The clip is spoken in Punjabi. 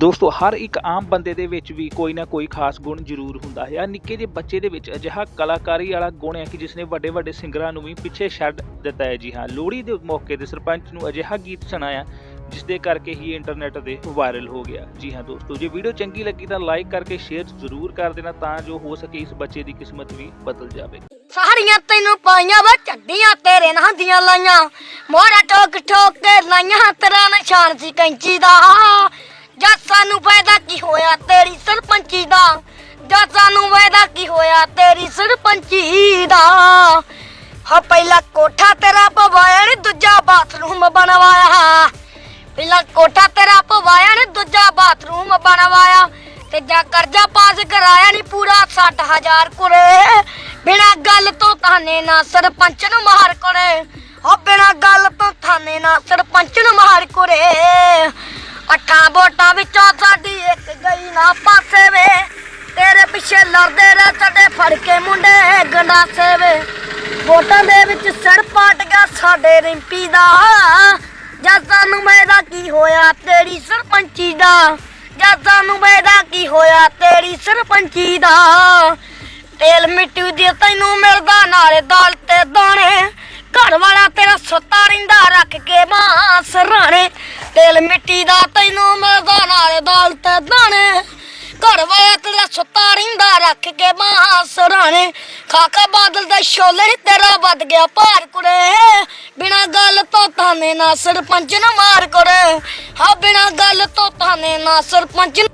ਦੋਸਤੋ, ਹਰ ਇੱਕ ਆਮ ਬੰਦੇ ਦੇ ਵਿੱਚ ਵੀ ਕੋਈ ਨਾ ਕੋਈ ਖਾਸ ਗੁਣ ਜ਼ਰੂਰ ਹੁੰਦਾ ਹੈ। ਆ ਨਿੱਕੇ ਜਿਹੇ ਬੱਚੇ ਦੇ ਵਿੱਚ ਅਜਿਹਾ ਕਲਾਕਾਰੀ ਵਾਲਾ ਗੁਣ ਹੈ ਕਿ ਜਿਸ ਨੇ ਵੱਡੇ ਵੱਡੇ ਸਿੰਗਰਾਂ ਨੂੰ ਵੀ ਪਿੱਛੇ ਛੱਡ ਦਿੱਤਾ ਹੈ। ਜੀ ਹਾਂ, ਲੋਹੜੀ ਦੇ ਮੌਕੇ ਤੇ ਸਰਪੰਚ ਨੂੰ ਅਜਿਹਾ ਗੀਤ ਸੁਣਾਇਆ ਜਿਸ ਦੇ ਕਰਕੇ ਹੀ ਇੰਟਰਨੈਟ ਤੇ ਵਾਇਰਲ ਹੋ ਗਿਆ। ਜੀ ਹਾਂ ਦੋਸਤੋ, ਜੇ ਵੀਡੀਓ ਚੰਗੀ ਲੱਗੀ ਤਾਂ ਲਾਈਕ ਕਰਕੇ ਸ਼ੇਅਰ ਜ਼ਰੂਰ ਕਰ ਦੇਣਾ ਤਾਂ ਜੋ ਹੋ ਸਕੇ ਇਸ ਬੱਚੇ ਦੀ ਕਿਸਮਤ ਵੀ ਬਦਲ ਜਾਵੇ। ਸਾਰੀਆਂ ਤੈਨੂੰ ਪਾਈਆਂ ਵਾ, ਚੱਡੀਆਂ ਤੇਰੇ ਨਾਂ ਦੀਆਂ ਲਾਈਆਂ। ਮੋਹਰਾ ਠੋਕ ਠੋਕ ਕੇ ਲਾਈਆਂ, ਤੇਰਾ ਨਿਸ਼ਾਨ ਸੀ ਕੈਂਚੀ ਦਾ ਜਦ ਸਾਨੂੰ ਫਾਇਦਾ ਕੀ ਹੋਇਆ ਤੇਰੀ ਸਰਪੰਚੀ ਦਾ ਜਦ ਸਾਨੂੰ ਫਾਇਦਾ ਕੀ ਹੋਇਆ? ਤੇਰੀ ਸਰਪੰਚੀ ਦਾ। ਹਾਂ, ਪਹਿਲਾ ਕੋਠਾ ਤੇਰਾ ਪਵਾਇਆ ਨੀ, ਦੂਜਾ ਬਾਥਰੂਮ ਬਣਵਾਇਆ। ਪਹਿਲਾ ਕੋਠਾ ਤੇਰਾ ਪਵਾਇਆ ਨੀ, ਦੂਜਾ ਬਾਥਰੂਮ ਬਣਵਾਇਆ। ਤੇ ਜਾ ਕਰਜ਼ਾ ਪਾਸ ਕਰਾਇਆ ਨੀ ਪੂਰਾ 60000 ਕੁਰੇ। ਬਿਨਾ ਗੱਲ ਤੋਂ ਤਾਨੇ ਨਾ ਸਰਪੰਚ ਨੂੰ ਮਾਰ ਕੁਰੇ। ਹੋ, ਬਿਨਾ ਗੱਲ ਤੋਂ ਥਾਨੇ ਨਾ ਸਰਪੰਚ ਨੂੰ ਮਾਰ ਕੁਰੇ। ਅੱਠਾਂ ਵੋਟਾਂ ਵਿੱਚੋਂ ਸਾਡੀ ਇੱਕ ਗਈ ਨਾ ਪਾਸੇ ਵੇ। ਪਿੱਛੇ ਲੜਦੇ ਰਹਿ ਸਾਡੇ ਫੜ ਕੇ ਮੁੰਡੇ ਗੰਡਾਸੇ ਵੇ। ਵੋਟਾਂ ਦੇ ਵਿੱਚ ਸਿਰ ਪਾਟ ਗਿਆ ਸਾਡੇ ਰਿੰਪੀ ਦਾ। ਜਦ ਸਾਨੂੰ ਮੈਦਾ ਕੀ ਹੋਇਆ ਤੇਰੀ ਸਰਪੰਚੀ ਦਾ? ਜਦ ਸਾਨੂੰ ਮੈਦਾ ਕੀ ਹੋਇਆ ਤੇਰੀ ਸਰਪੰਚੀ ਦਾ? ਤੇਲ ਮਿੱਟੀ ਦੀ ਤੈਨੂੰ ਮਿਲਦਾ ਨਾਲੇ ਦਾਲ ਤੇ ਦਾਣੇ। ਘਰ ਵਾਲਾ ਤੇਰਾ ਸੁੱਤਾ ਰਹਿੰਦਾ ਰੱਖ ਕੇ ਬਾਂਹ ਸਰਾਣੇ ਤੇਲ ਮਿੱਟੀ ਦਾ ਤੈਨੂੰ ਮਿਲਦਾ ਨਾਲੇ ਦਾਲ ਤੇ ਦਾਣੇ। ਘਰ ਵਾਲਾ ਰੱਖ ਕੇ ਮਾਂ ਸਰਾਣੇ ਖਾਕਾ ਬਾਦਲ ਦੇ ਛੋਲੇ ਤੇਰਾ ਵੱਧ ਗਿਆ ਭਾਰ ਕੁੜੇ। ਬਿਨਾ ਗੱਲ ਤੋਂ ਤਾਨੇ ਨਾ ਸਰਪੰਚ ਨੂੰ ਮਾਰ ਕੁੜੇ। ਹਾਂ, ਬਿਨਾ ਗੱਲ ਤੋਂ ਤਾਨੇ ਨਾ ਸਰਪੰਚ ਨੂੰ